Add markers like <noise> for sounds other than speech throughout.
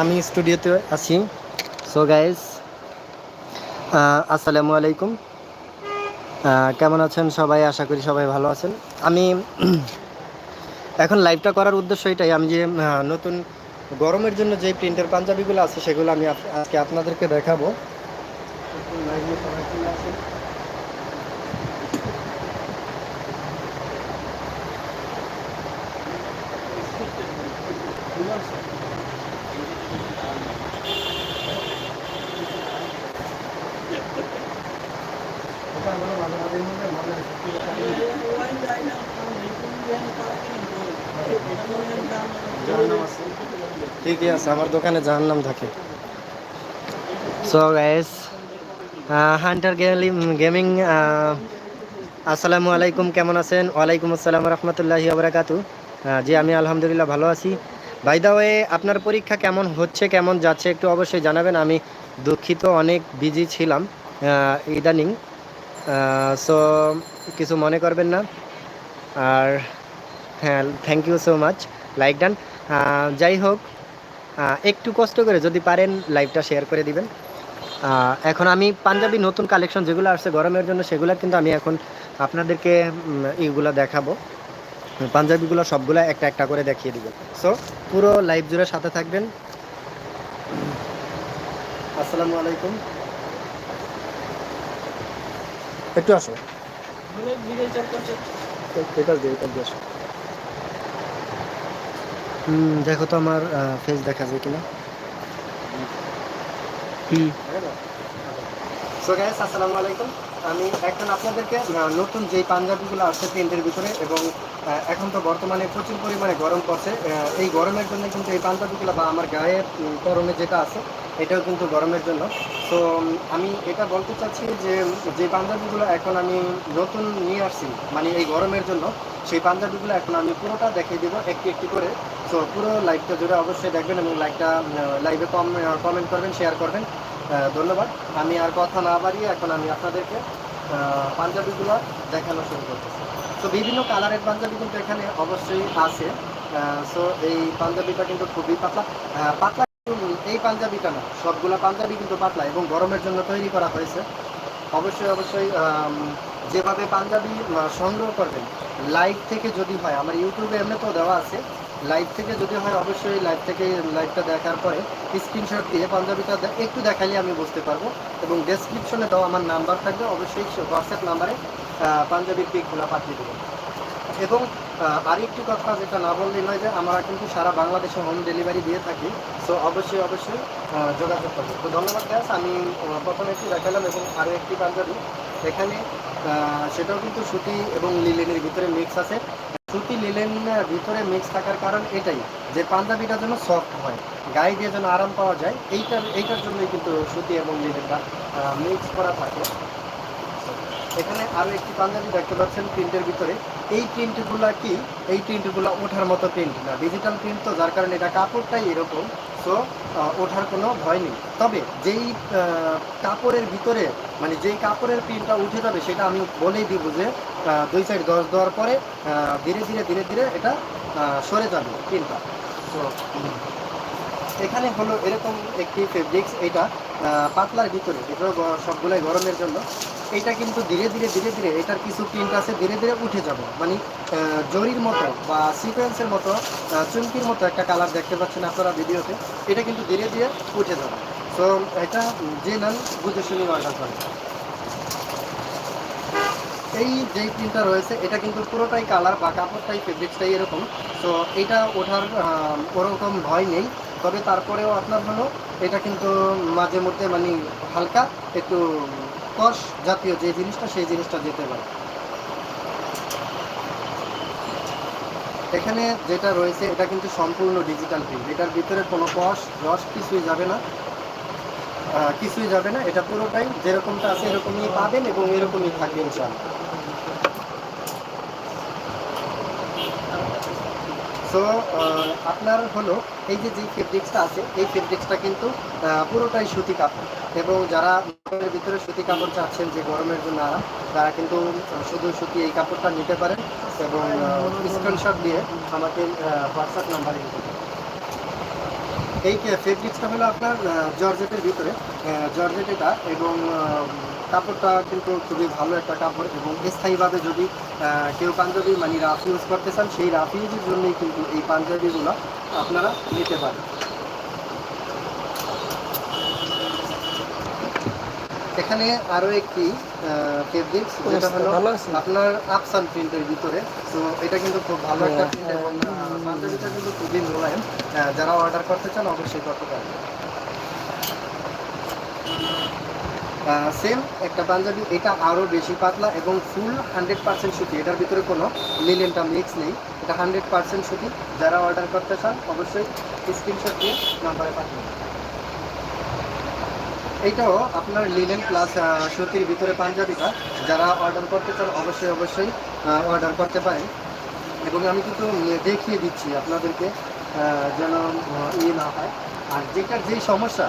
আমি স্টুডিওতে আছি। সো গাইস আসসালামু আলাইকুম। কেমন আছেন সবাই? আশা করি সবাই ভালো আছেন। আমি <clears throat> এখন লাইভটা করার উদ্দেশ্য এটাই, আমি যে নতুন গরমের জন্য যে প্রিন্টের পাঞ্জাবিগুলো আছে, সেগুলো আমি আজকে আপনাদেরকে দেখাবো। লাইভে সবাই চলে আসেন। ঠিকই আছে, আমার দোকানে জাহান্নাম থাকে। সো গাইস হান্টার গেমিং আসসালামু আলাইকুম, কেমন আছেন? ওয়ালাইকুম আসসালাম রহমতুল্লাহি আবরাকাতু জি, আমি আলহামদুলিল্লাহ ভালো আছি। বাই দা ওয়ে আপনার পরীক্ষা কেমন হচ্ছে, কেমন যাচ্ছে, একটু অবশ্যই জানাবেন। আমি দুঃখিত, অনেক বিজি ছিলাম ইদানিং সো কিছু মনে করবেন না। আর হ্যাঁ thank you so much like done যাই হোক একটু কষ্ট করে যদি পারেন লাইভটা শেয়ার করে দিবেন। এখন আমি পাঞ্জাবি নতুন কালেকশন যেগুলো আসছে গরমের জন্য, সেগুলো কিন্তু আমি এখন আপনাদেরকে এইগুলা দেখাবো। পাঞ্জাবিগুলো সবগুলো একটা একটা করে দেখিয়ে দিব। সো পুরো লাইভ জুড়ে সাথে থাকবেন। আসসালামু আলাইকুম। একটু আসো। হুম দেখো তো আমার ফেস দেখা যায় কিনা। হুম। সো আসসালামু আলাইকুম। আমি এখন আপনাদেরকে নতুন যেই পাঞ্জাবিগুলো আসছে প্রিন্টের ভিতরে এবং এখন তো বর্তমানে প্রচুর পরিমাণে গরম পড়ছে এই গরমের জন্য কিন্তু এই পাঞ্জাবিগুলো বা আমার গায়ে গরমে যেটা আছে এটাও কিন্তু গরমের জন্য। তো আমি এটা বলতে চাচ্ছি যে যে পাঞ্জাবিগুলো এখন আমি নতুন নিয়ে আসছি মানে এই গরমের জন্য, সেই পাঞ্জাবিগুলো এখন আমি পুরোটা দেখিয়ে দিব একটি একটি করে। তো পুরো লাইভটা জুড়ে অবশ্যই দেখবেন এবং লাইভটা লাইভে কম কমেন্ট করবেন শেয়ার করবেন। ধন্যবাদ। আমি আর কথা না বাড়িয়ে এখন আমি আপনাদেরকে পাঞ্জাবিগুলো দেখানো শুরু করতেছি। তো বিভিন্ন কালারের পাঞ্জাবি কিন্তু এখানে অবশ্যই আছে। সো এই পাঞ্জাবিটা কিন্তু খুবই পাতলা। পাতলা এই পাঞ্জাবিটা না সবগুলো পাঞ্জাবি কিন্তু পাতলা এবং গরমের জন্য তৈরি করা হয়েছে। অবশ্যই অবশ্যই যেভাবে পাঞ্জাবি সংগ্রহ করবেন লাইভ থেকে যদি হয়, আমার ইউটিউবে এমনি তো দেওয়া আছে লাইভ থেকে যদি হয়, অবশ্যই লাইভ থেকে লাইভটা দেখার পরে স্ক্রিনশট দিয়ে পাঞ্জাবিটা একটু দেখালে আমি বুঝতে পারব এবং ডেসক্রিপশনে দাও আমার নাম্বার থাকবে, অবশ্যই হোয়াটসঅ্যাপ নাম্বারে পাঞ্জাবির পিকগুলো পাঠিয়ে দেবেন এবং আরেকটি কথা যেটা না বললেই নয় যে আমরা কিন্তু সারা বাংলাদেশে হোম ডেলিভারি দিয়ে থাকি। সো অবশ্যই অবশ্যই যোগাযোগ করবেন। তো ধন্যবাদ গ্যাস আমি প্রথমে একটি দেখালাম এবং আরও একটি পাঞ্জাবি। এখানে সেটাও কিন্তু সুতি এবং লিলেনের ভিতরে মিক্স আছে। সুতি লিলেন ভিতরে মিক্স থাকার কারণ এটাই যে পাঞ্জাবিটা যেন সফট হয়, গায়ে দিয়ে যেন আরাম পাওয়া যায়, এইটার এইটার জন্যই কিন্তু সুতি এবং লিলেনটা মিক্স করা থাকে। এখানে আরও একটি পাঞ্জাবি দেখতে পাচ্ছেন প্রিন্টের ভিতরে। এই প্রিন্টগুলা কি? এই প্রিন্টগুলো ওঠার মতো প্রিন্ট না। ডিজিটাল প্রিন্ট তো যার কারণে এটা কাপড়টাই এরকম সো ওঠার কোনো ভয় নেই। তবে যেই কাপড়ের ভিতরে মানে যেই কাপড়ের প্রিন্টটা উঠে যাবে সেটা আমি বলেই দিব যে দুই সাইড দশ দেওয়ার পরে ধীরে ধীরে ধীরে ধীরে এটা সরে যাবে প্রিন্টটা। তো এখানে হলো এরকম একটি ফেব্রিক্স এটা। পাতলার ভিতরে ভিতরে সবগুলাই গরমের জন্য। এটা কিন্তু ধীরে ধীরে ধীরে ধীরে এটার কিছু প্রিন্ট আছে, ধীরে ধীরে উঠে যাবে। মানে জরির মতো বা সিকোয়েন্সের মতো চুমকির মতো একটা কালার দেখতে পাচ্ছেন আপনারা ভিডিওতে, এটা কিন্তু ধীরে ধীরে উঠে যাবে। তো এটা যে নেন বুঝে শুনে অর্ডার করেন এই যেই প্রিন্টটা রয়েছে, এটা কিন্তু পুরোটাই কালার বা কাপড়টাই ফেব্রিক্সটাই এরকম। তো এটা ওঠার ওরকম ভয় নেই। তবে তারপরেও আপনার হলো, এটা কিন্তু মাঝে মধ্যে মানে হালকা, একটু কষ জাতীয় যে জিনিসটা, সেই জিনিসটা যেতে পারে। এখানে যেটা রয়েছে, এটা কিন্তু সম্পূর্ণ ডিজিটাল প্রিন্ট এটার ভিতরে কোনো কষ, রস কিছুই যাবে না। কিছুই যাবে না। এটা পুরোটাই যেরকমটা আছে এরকমই পাবেন এবং এরকমই থাকবে ইনশাআল্লাহ। সো আপনার হলো এই যে যে ফেব্রিক্সটা আছে, এই ফেব্রিক্সটা কিন্তু পুরোটাই সুতি কাপড়। এবং যারা ভিতরে সুতি কাপড় চাচ্ছেন যে গরমের জন্য আরাম, তারা কিন্তু শুধু সুতি এই কাপড়টা নিতে পারেন এবং স্ক্রিনশট দিয়ে আমাকে হোয়াটসঅ্যাপ নাম্বারে দিতে পারেন এই ফেব্রিক্সটা হলো আপনার জর্জেটের ভিতরে জর্জেট এটা এবং কাপড়টা কিন্তু খুবই ভালো একটা কাপড় এবং স্থায়ীভাবে যদি কেউ পাঞ্জাবি মানে রাফ ইউজ করতে চান সেই রাফ ইউজের জন্যই কিন্তু এই পাঞ্জাবিগুলো আপনারা নিতে পারেন। এখানে আরও একটি ফেব্রিক্স যেটা হলো আপনার আপসান প্রিন্টের ভিতরে। তো এটা কিন্তু খুব ভালো একটা প্রিন্ট এবং পাঞ্জাবিটা কিন্তু খুবই মোলায়েম। যারা অর্ডার করতে চান অবশ্যই করতে পারেন। সেম একটা পাঞ্জাবি, এটা আরও বেশি পাতলা এবং ফুল হান্ড্রেড পার্সেন্ট সুতি। এটার ভিতরে কোনো লিলেনটা মিক্স নেই। এটা হান্ড্রেড পার্সেন্ট সুতি। যারা অর্ডার করতে চান, অবশ্যই স্ক্রিনশট দিয়ে নাম্বারে পাঠিয়ে। এইটাও আপনার লিলেন প্লাস সুতির ভিতরে পাঞ্জাবিটা। যারা অর্ডার করতে চান, অবশ্যই অবশ্যই অর্ডার করতে পারেন। এবং আমি কিন্তু দেখিয়ে দিচ্ছি আপনাদেরকে যেন ইয়ে না হয়। আর যেটার যেই সমস্যা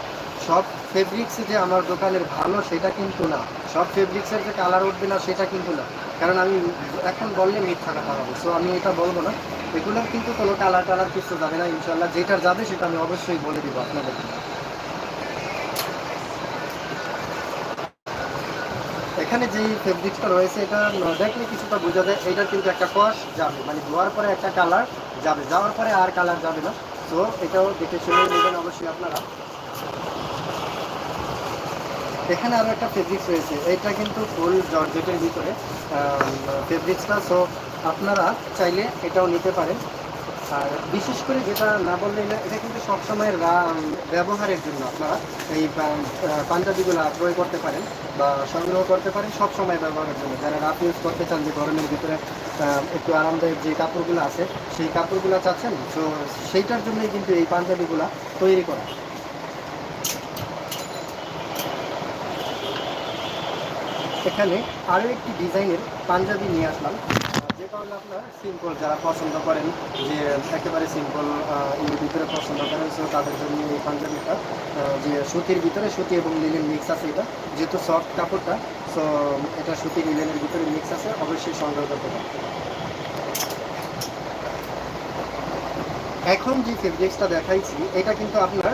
সব ফেব্রিক্স যে আমার দোকানের ভালো, সেটা কিন্তু না। সব ফেব্রিক্সের যে কালার উঠবে না, সেটা কিন্তু না। কারণ আমি এখন বললে মিথ্যা কথা হবে। সো আমি এটা বলব না। এগুলোর কিন্তু কোনো কালার টালার কিছু যাবে না ইনশাল্লাহ যেটার যাবে, সেটা আমি অবশ্যই বলে দিব আপনাদেরকে এখানে যেই ফেব্রিক্সটা রয়েছে, এটা দেখলে কিছুটা বোঝা যায়। এটা কিন্তু একটা কষ যাবে। মানে ধোয়ার পরে একটা কালার যাবে। যাওয়ার পরে আর কালার যাবে না। তো এটাও দেখে শুনে নেবেন অবশ্যই আপনারা। এখানে আরও একটা ফেব্রিক্স রয়েছে। এটা কিন্তু ফুল জর্জেটের ভিতরে ফেব্রিক্সটা সো আপনারা চাইলে এটাও নিতে পারেন। আর বিশেষ করে যেটা না বললে না, এটা কিন্তু সবসময় ব্যবহারের জন্য আপনারা এই পাঞ্জাবিগুলো ক্রয় করতে পারেন বা সংগ্রহ করতে পারেন সব সময় ব্যবহারের জন্য। যারা রাফ ইউজ করতে চান যে গরমের ভিতরে একটু আরামদায়ক যে কাপড়গুলো আছে, সেই কাপড়গুলো চাচ্ছেন, তো সেইটার জন্যই কিন্তু এই পাঞ্জাবিগুলো তৈরি করা। এখানে আরও একটি ডিজাইনের পাঞ্জাবি নিয়ে আসলাম। যে কারণে আপনার সিম্পল যারা পছন্দ করেন, যে একেবারে সিম্পল এর ভিতরে পছন্দ করেন সো তাদের জন্য এই পাঞ্জাবিটা যে সুতির ভিতরে সুতি এবং লিলেন মিক্স আছে এটা, যেহেতু সফট কাপড়টা সো এটা সুতি লিলেনের ভিতরে মিক্স আছে, অবশ্যই সংগ্রহ করতে পারেন। এখন যে ফেব্রিক্সটা দেখাইছি, এটা কিন্তু আপনার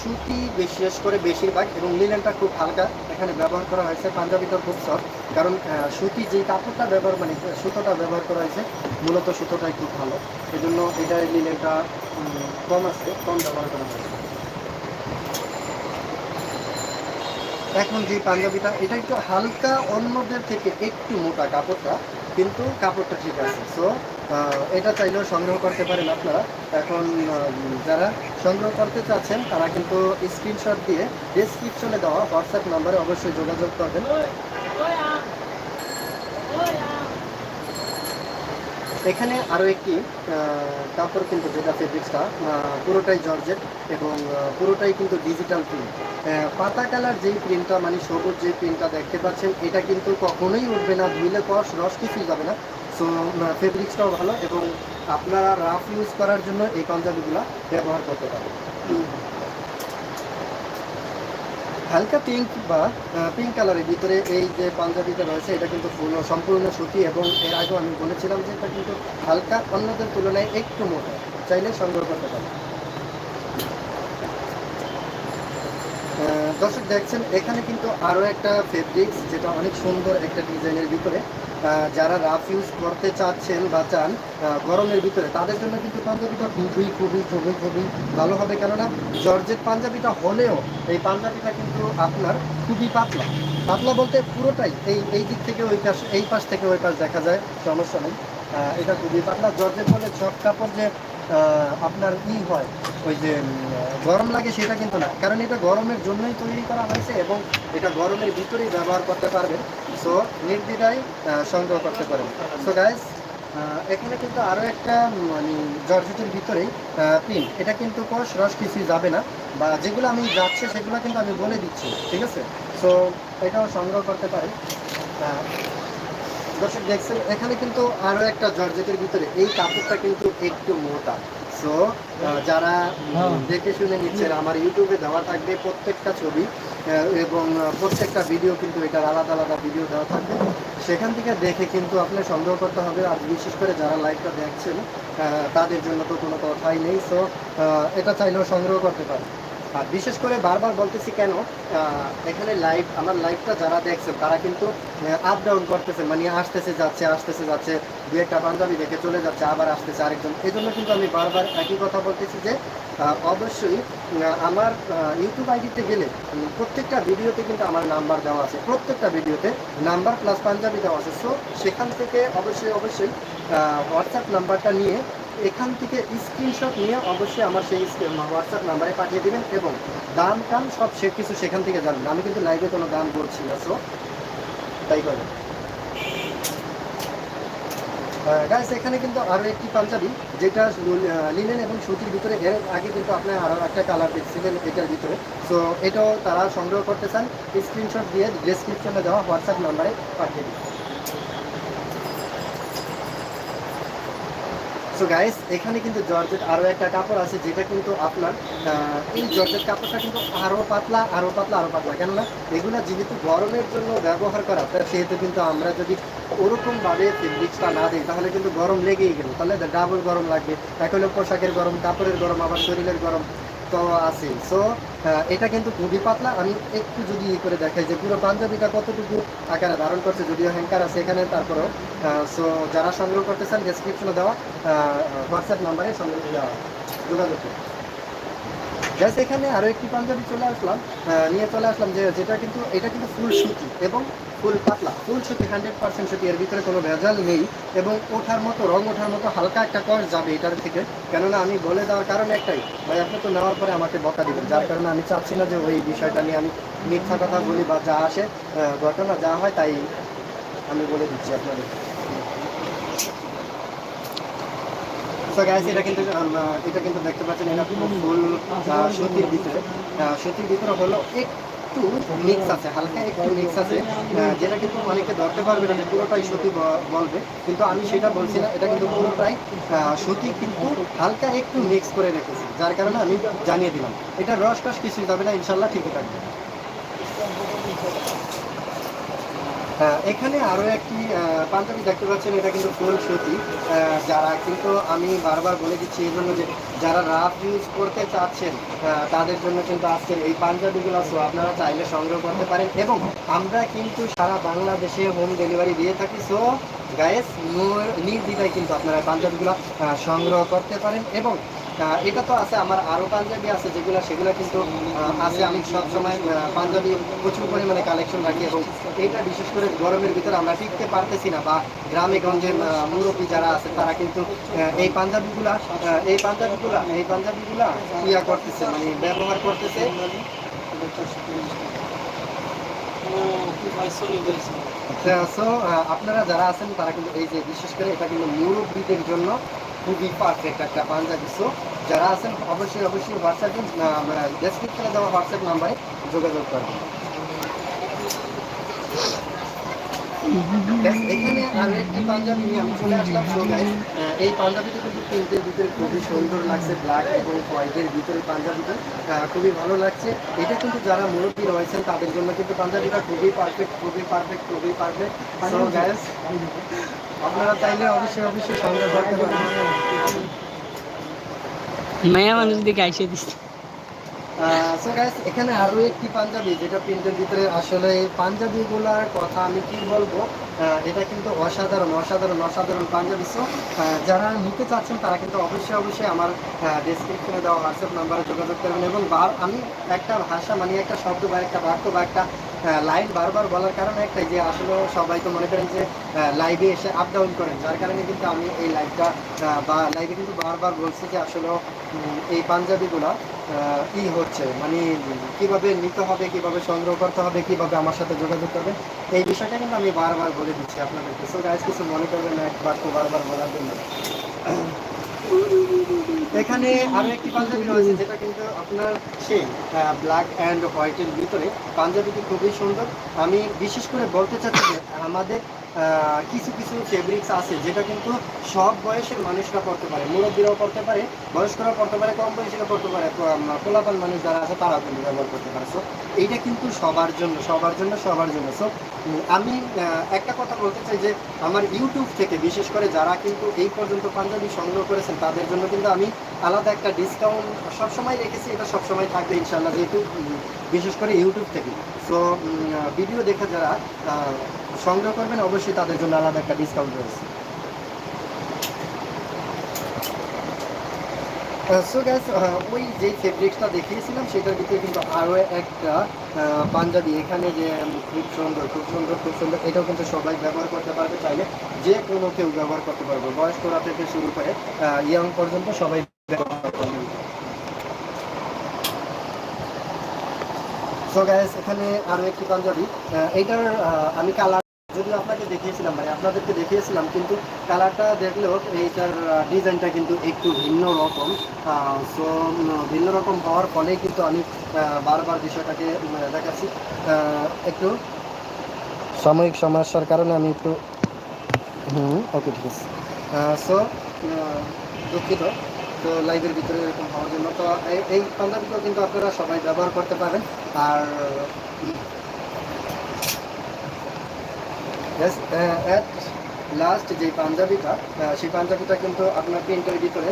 সুতি বিশেষ করে বেশিরভাগ এবং লিলেনটা খুব হালকা এখানে ব্যবহার করা হয়েছে পাঞ্জাবিটা খুব সফট কারণ সুতি যে কাপড়টা ব্যবহার মানে সুতোটা ব্যবহার করা হয়েছে মূলত সুতোটাই খুব ভালো। এই জন্য এটা লিলেনটা উম, কম আছে কম ব্যবহার করা হয়েছে। এখন যে পাঞ্জাবিটা এটা একটু হালকা অন্যদের থেকে একটু মোটা কাপড়টা কিন্তু কাপড়টা ঠিক আছে। সো এটা চাইলেও সংগ্রহ করতে পারেন আপনারা। এখন যারা সংগ্রহ করতে চাচ্ছেন, তারা কিন্তু স্ক্রিনশট দিয়ে ডেসক্রিপশনে দেওয়া হোয়াটসঅ্যাপ নাম্বারে অবশ্যই যোগাযোগ করবেন। এখানে আরও একটি কাপড় কিন্তু যেটা ফেব্রিক্সটা পুরোটাই জর্জেট এবং পুরোটাই কিন্তু ডিজিটাল প্রিন্ট পাতা কালার যেই প্রিন্টটা মানে সবুজ যে প্রিন্টটা দেখতে পাচ্ছেন, এটা কিন্তু কখনোই উঠবে না, ধুইলে কষ রস কিছুই যাবে না। সো ফেব্রিক্সটাও ভালো এবং আপনারা রাফ ইউজ করার জন্য এই পাঞ্জাবিগুলো ব্যবহার করতে পারেন। হালকা পিঙ্ক বা পিঙ্ক কালারের ভিতরে এই যে পাঞ্জাবিটা রয়েছে এটা কিন্তু সম্পূর্ণ সুতি এবং এর আগেও আমি বলেছিলাম যে এটা কিন্তু হালকা অন্যদের তুলনায় একটু মোটা চাইলে সংগ্রহ করতে আহ, দর্শক দেখছেন এখানে কিন্তু আরও একটা ফেব্রিক্স যেটা অনেক সুন্দর একটা ডিজাইনের ভিতরে। যারা রাফ ইউজ করতে চাচ্ছেন বা চান গরমের ভিতরে, তাদের জন্য কিন্তু পাঞ্জাবিটা খুবই খুবই খুবই খুবই ভালো হবে। কেননা জর্জেট পাঞ্জাবিটা হলেও এই পাঞ্জাবিটা কিন্তু আপনার খুবই পাতলা। পাতলা বলতে পুরোটাই এই এই দিক থেকে ওই পাশ, এই পাশ থেকে ওই পাশ দেখা যায়, সমস্যা নেই। এটা খুবই পাতলা। জর্জেট বলে সব কাপড় যে আপনার ই হয়? ওই যে গরম লাগে সেটা কিন্তু না। কারণ এটা গরমের জন্যই তৈরি করা হয়েছে এবং এটা গরমের ভিতরেই ব্যবহার করতে পারবেন। সো নির্দ্বিধায় সংগ্রহ করতে পারেন। সো গাইস এখানে কিন্তু আরও একটা মানে জর্জেটের ভিতরেই প্রিন্ট এটা কিন্তু কষ রস কিছুই যাবে না। বা যেগুলো আমি যাচ্ছে সেগুলো কিন্তু আমি বলে দিচ্ছি। ঠিক আছে? সো এটাও সংগ্রহ করতে আহ, দর্শক দেখছেন এখানে কিন্তু আরও একটা জর্জেটের ভিতরে এই কাপড়টা কিন্তু একটু মোটা। সো যারা দেখে শুনে নিচ্ছেন আমার ইউটিউবে দেওয়া থাকবে প্রত্যেকটা ছবি এবং প্রত্যেকটা ভিডিও কিন্তু এটার আলাদা আলাদা ভিডিও দেওয়া থাকবে। সেখান থেকে দেখে কিন্তু আপনার সংগ্রহ করতে হবে আর বিশেষ করে যারা লাইভটা দেখছেন তাদের জন্য তো কোনো কথাই নেই। সো এটা চাইলেও সংগ্রহ করতে পারে আর বিশেষ করে বারবার বলতেছি কেন এখানে লাইভ আমার লাইভটা যারা দেখছেন, তারা কিন্তু আপ ডাউন করতেছে মানে আসতেছে, যাচ্ছে আসতেছে, যাচ্ছে, দু একটা পাঞ্জাবি দেখে চলে যাচ্ছে, আবার আসতেছে আরেকজন। এই জন্য কিন্তু আমি বারবার একই কথা বলতেছি যে অবশ্যই আমার ইউটিউব আইডিতে গেলে প্রত্যেকটা ভিডিওতে কিন্তু আমার নাম্বার দেওয়া আছে, প্রত্যেকটা ভিডিওতে নাম্বার প্লাস পাঞ্জাবি দেওয়া আছে। সো সেখান থেকে অবশ্যই অবশ্যই হোয়াটসঅ্যাপ নাম্বারটা নিয়ে এখান থেকে স্ক্রিনশট নিয়ে অবশ্যই আমার সেই হোয়াটসঅ্যাপ নাম্বারে পাঠিয়ে দেবেন এবং দাম টাম সব সে কিছু সেখান থেকে জানবেন। আমি কিন্তু লাইভে কোনো দাম করছি না সো তাই করবেন গাইস এখানে কিন্তু আরও একটি পাঞ্জাবি, যেটা লিনেন এবং সুতির ভিতরে এর আগে কিন্তু আপনি আরও একটা কালার দেখছিলেন এটার ভিতরে। সো এটাও তারা সংগ্রহ করতে চান। স্ক্রিনশট দিয়ে ডেসক্রিপশনে দেওয়া হোয়াটসঅ্যাপ নাম্বারে পাঠিয়ে দিন। সো গাইস এখানে কিন্তু জর্জেট আরও একটা কাপড় আছে, যেটা কিন্তু আপনার এই জর্জেট কাপড়টা কিন্তু আরও পাতলা আরও পাতলা আরও পাতলা। কেননা, এগুলো যেহেতু গরমের জন্য ব্যবহার করা সেহেতু কিন্তু আমরা যদি ওরকমভাবে ফেব্রিক্সটা না দিই, তাহলে কিন্তু গরম লেগেই গেল। তাহলে ডাবল গরম লাগবে। এক হলো পোশাকের গরম, কাপড়ের গরম, আবার শরীরের গরম তো আছে সো এটা কিন্তু খুবই পাতলা। আমি একটু যদি ইয়ে করে দেখাই যে পুরো পাঞ্জাবিটা কতটুকু আকারে ধারণ করছে, যদিও হ্যাঙ্কার আছে এখানে, তারপরেও সো যারা সংগ্রহ করতে চান ডেসক্রিপশনে দেওয়া হোয়াটসঅ্যাপ নাম্বারে সংগ্রহ দেওয়া যোগাযোগ করুন। Just এখানে আরও একটি পাঞ্জাবি চলে আসলাম। নিয়ে চলে আসলাম যে, যেটা কিন্তু, এটা কিন্তু ফুল সুতি এবং ফুল পাতলা, ফুল সুতি হান্ড্রেড পার্সেন্ট সুতি, এর ভিতরে কোনো ভেজাল নেই এবং ওঠার মতো, রং ওঠার মতো হালকা একটা কষ যাবে এটার থেকে। কেননা আমি বলে দেওয়ার কারণ একটাই, ভাই, আপনি তো নেওয়ার পরে আমাকে বকা দিবেন, যার কারণে আমি চাচ্ছি না যে ওই বিষয়টা নিয়ে আমি মিথ্যা কথা বলি বা যা আসে ঘটনা যা হয় তাই আমি বলে দিচ্ছি আপনাদের। এটা কিন্তু এটা কিন্তু দেখতে পাচ্ছেন, এটা ফুল সুতির ভিতরে। সুতির ভিতরে হলো একটু মিক্স আছে, হালকা একটু মিক্স আছে। যেটা কিন্তু অনেকে ধরতে পারবে না যে পুরোটাই সত্যি বলবে। কিন্তু আমি সেটা বলছি না, এটা কিন্তু পুরোটাই সত্যি কিন্তু হালকা একটু মিক্স করে রেখেছি, যার কারণে আমি জানিয়ে দিলাম। এটা রস টস কিছুই যাবে না, ইনশাল্লাহ ঠিকই থাকবে। এখানে আরও একটি পাঞ্জাবি দেখতে পাচ্ছেন, এটা কিন্তু ফুল সুতি। যারা কিন্তু আমি বারবার বলে দিচ্ছি এই জন্য যে যারা রাফ ইউজ করতে চাচ্ছেন তাদের জন্য কিন্তু আজকের এই পাঞ্জাবিগুলো সো আপনারা চাইলে সংগ্রহ করতে পারেন। এবং আমরা কিন্তু সারা বাংলাদেশে হোম ডেলিভারি দিয়ে থাকি। সো গায়েস নির্দ্বিধায় কিন্তু আপনারা পাঞ্জাবিগুলো সংগ্রহ করতে পারেন। এবং এটা তো আছে, আমার আরও পাঞ্জাবি আছে, যেগুলো সেগুলো কিন্তু আছে। আমি সবসময় পাঞ্জাবি প্রচুর পরিমাণে কালেকশন রাখি এবং এটা বিশেষ করে গরমের ভিতরে আমরা টিকতে পারতেছি না বা গ্রামে গঞ্জে মুরব্বী যারা আছে, তারা কিন্তু এই পাঞ্জাবিগুলা এই পাঞ্জাবিগুলা এই পাঞ্জাবিগুলা ইয়া করতেছে মানে ব্যবহার করতেছে। সো আপনারা যারা আছেন, তারা কিন্তু এই যে বিশেষ করে এটা কিন্তু মুরব্বীদের জন্য খুবই পারফেক্ট একটা পাঞ্জাবি সো যারা আছেন অবশ্যই অবশ্যই হোয়াটসঅ্যাপে ডেসক্রিপশনে দেওয়া হোয়াটসঅ্যাপ নাম্বারে যোগাযোগ করবেন এখানে এই পাঞ্জাবিটা কিন্তু ভিতরে খুবই সুন্দর লাগছে ব্ল্যাক এবং হোয়াইটের ভিতরে পাঞ্জাবিটা। খুবই ভালো লাগছে। এটা কিন্তু যারা মুরব্বী রয়েছেন, তাদের জন্য কিন্তু পাঞ্জাবিটা খুবই পারফেক্ট খুবই পারফেক্ট খুবই পারফেক্ট সো আপনারা চাইলে অবশ্যই অবশ্যই সংগ্রহ করতে পারেন। মায়া মানুষ দিকে আইসে দিচ্ছে গাইস এখানে আরও একটি পাঞ্জাবি যেটা প্রিন্টের ভিতরে আসলে পাঞ্জাবি গুলার কথা আমি কি বলব? এটা কিন্তু অসাধারণ অসাধারণ অসাধারণ পাঞ্জাবি। সো যারা নিতে চাচ্ছেন, তারা কিন্তু অবশ্যই অবশ্যই আমার ডেসক্রিপশনে দেওয়া হোয়াটসঅ্যাপ নাম্বারে যোগাযোগ করবেন। এবং আমি একটা ভাষা মানে একটা শব্দ বা একটা বাক্য বা একটা লাইন বারবার বলার কারণ একটাই যে আসলে সবাই তো মনে করেন যে লাইভে এসে আপ ডাউন করেন। যার কারণে কিন্তু আমি এই লাইভটা বা লাইভে কিন্তু বারবার বলছি যে আসলে এই পাঞ্জাবিগুলা ই হচ্ছে। মানে কীভাবে নিতে হবে, কীভাবে সংগ্রহ করতে হবে, কীভাবে আমার সাথে যোগাযোগ করবে এই বিষয়টা কিন্তু আমি বারবার বলে দিচ্ছি আপনাদেরকে। সো গাইজ কিছু মনে করবেন একবার তো বারবার বলার জন্য। এখানে আরও একটি পাঞ্জাবি রয়েছে, যেটা কিন্তু আপনার সেই ব্ল্যাক অ্যান্ড হোয়াইটের ভিতরে। পাঞ্জাবিটি খুবই সুন্দর। আমি বিশেষ করে বলতে চাচ্ছি যে আমাদের কিছু কিছু ফেব্রিক্স আছে যেটা কিন্তু সব বয়সের মানুষরা পড়তে পারে, মুরব্বীরাও পড়তে পারে, বয়স্করাও পড়তে পারে, কম বয়সীরা পড়তে পারে পোলাপান মানুষ যারা আছে তারাও কিন্তু ব্যবহার করতে পারে। সো এইটা কিন্তু সবার জন্য সবার জন্য সবার জন্য। সো আমি একটা কথা বলতে চাই যে আমার ইউটিউব থেকে বিশেষ করে যারা কিন্তু এই পর্যন্ত পাঞ্জাবি সংগ্রহ করেছেন, তাদের জন্য কিন্তু আমি আলাদা একটা ডিসকাউন্ট সবসময় রেখেছি, এটা সবসময় থাকবে ইনশাল্লাহ যেহেতু বিশেষ করে ইউটিউব থেকে। সো ভিডিও দেখে যারা সংগ্রহ করবেন, অবশ্যই তাদের জন্য আলাদা একটা ডিসকাউন্ট রয়েছে। ওই যে ফেব্রিক্সটা দেখিয়েছিলাম, সেটার ভিতরে কিন্তু আরও একটা পাঞ্জাবি। এখানে যে খুব সুন্দর খুব সুন্দর খুব সুন্দর, এটাও কিন্তু সবাই ব্যবহার করতে পারবে চাইলে। যে কোনো কেউ ব্যবহার করতে পারবে। বয়স্করা থেকে শুরু করে ইয়াং পর্যন্ত সবাই ব্যবহার করতে পারবে। সো গ্যাস এখানে আরও একটি পাঞ্জাবি। এইটার আমি কালার যদিও আপনাকে দেখিয়েছিলাম মানে আপনাদেরকে দেখিয়েছিলাম, কিন্তু কালারটা দেখলেও এইটার ডিজাইনটা কিন্তু একটু ভিন্ন রকম। সো ভিন্ন রকম হওয়ার ফলেই কিন্তু আমি বারবার বিষয়টাকে দেখাচ্ছি। একটু সাময়িক সমস্যার কারণে আমি একটু, হুম ওকে ঠিক আছে। সো দুঃখিত। তো লাইভের ভিতরে এরকম হওয়ার জন্য। তো এই- পাঞ্জাবিটাও কিন্তু আপনারা সবাই ব্যবহার করতে পারেন। আর অ্যাট লাস্ট যে পাঞ্জাবিটা সেই পাঞ্জাবিটা কিন্তু আপনার প্রিন্টের ভিতরে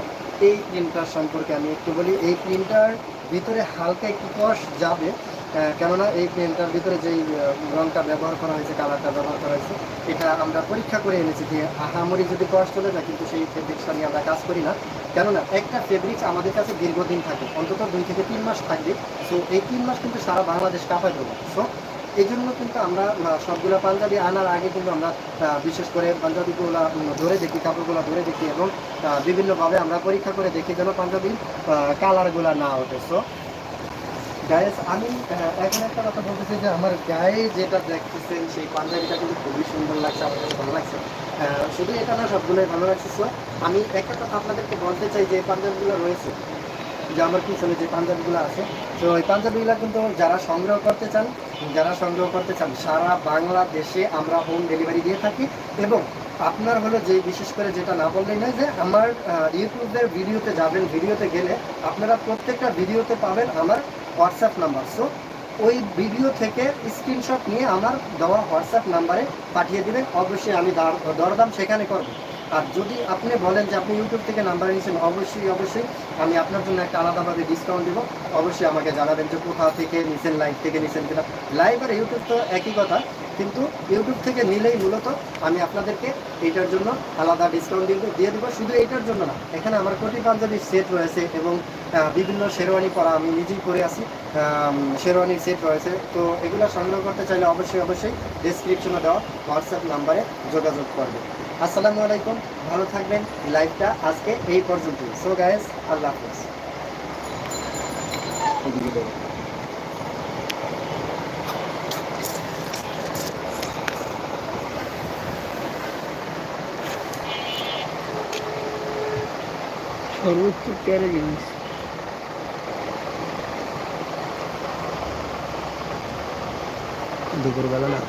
এই প্রিন্টার সম্পর্কে আমি একটু বলি। এই প্রিন্টার ভিতরে হালকা একটু কষ যাবে কেননা এই প্রিন্টার ভিতরে যেই রঙটা ব্যবহার করা হয়েছে কালারটা ব্যবহার করা হয়েছে, এটা আমরা পরীক্ষা করে এনেছি যে আহামরি যদি কষ চলে যায়, কিন্তু সেই ফেব্রিক্সটা নিয়ে আমরা কাজ করি না। কেননা একটা ফেব্রিক্স আমাদের কাছে দীর্ঘদিন থাকে, অন্তত দুই থেকে তিন মাস থাকবে। সো এই তিন মাস কিন্তু সারা বাংলাদেশ কাঁপায় দেবো সো এই জন্য কিন্তু আমরা সবগুলো পাঞ্জাবি আনার আগে কিন্তু আমরা বিশেষ করে পাঞ্জাবিগুলো ধরে দেখি, কাপড়গুলো ধরে দেখি এবং বিভিন্নভাবে আমরা পরীক্ষা করে দেখি যেন পাঞ্জাবির কালারগুলো না ওঠে। সো গায়ে আমি এখন একটা কথা বলতেছি যে আমার গায়ে যেটা দেখতেছেন, সেই পাঞ্জাবিটা কিন্তু খুবই সুন্দর লাগছে, আমার কাছে ভালো লাগছে। শুধু এটা না, সবগুলোই ভালো লাগছে। সো আমি একটা কথা আপনাদেরকে বলতে চাই যে পাঞ্জাবিগুলো রয়েছে। যে আমার পিছনে যে পাঞ্জাবিগুলো আছে, তো ওই পাঞ্জাবিগুলো কিন্তু যারা সংগ্রহ করতে চান, যারা সংগ্রহ করতে চান, সারা বাংলাদেশে আমরা হোম ডেলিভারি দিয়ে থাকি এবং আপনার হলো যে বিশেষ করে যেটা না বললেই নয় যে আমার ইউটিউবের ভিডিওতে যাবেন, ভিডিওতে গেলে আপনারা প্রত্যেকটা ভিডিওতে পাবেন আমার হোয়াটসঅ্যাপ নাম্বার সো ওই ভিডিও থেকে স্ক্রিনশট নিয়ে আমার দেওয়া হোয়াটসঅ্যাপ নাম্বারে পাঠিয়ে দিবেন। অবশ্যই আমি দার- দরদাম সেখানে করব। আর যদি আপনি বলেন যে আপনি ইউটিউব থেকে নাম্বার নিয়েছেন, অবশ্যই অবশ্যই আমি আপনার জন্য একটা আলাদাভাবে ডিসকাউন্ট দেবো। অবশ্যই আমাকে জানাবেন যে কোথা থেকে নিছেন লাইভ থেকে নিছেন কিনা। লাইভ আর ইউটিউব তো একই কথা। কিন্তু ইউটিউব থেকে নিলেই মূলত আমি আপনাদেরকে এইটার জন্য আলাদা ডিসকাউন্ট দিয়ে দিয়ে দেবো। শুধু এইটার জন্য না, এখানে আমার কোটি পাঞ্জাবির সেট রয়েছে এবং বিভিন্ন শেরওয়ানি পরা আমি নিজেই করে আসি শেরওয়ানির সেট রয়েছে। তো এগুলো সংগ্রহ করতে চাইলে অবশ্যই অবশ্যই ডিসক্রিপশনে দেওয়া হোয়াটসঅ্যাপ নাম্বারে যোগাযোগ করবে আসসালামু আলাইকুম, ভালো থাকবেন। লাইভটা আজকে এই পর্যন্তই। সো গায়েস আল্লাহ হাফেজ। সর্বোচ্চ তেরো জিনিস দুপুরবেলা না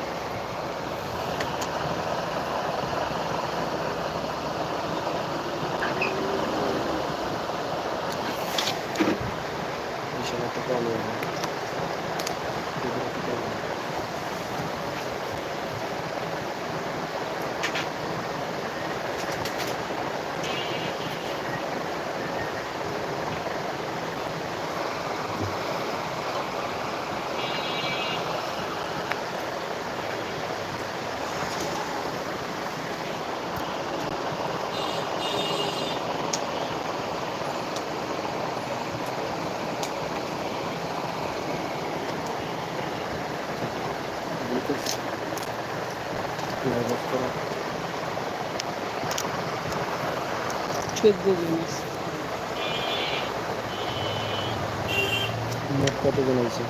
চোদ্দ জিনিস মোট কত হয়েছে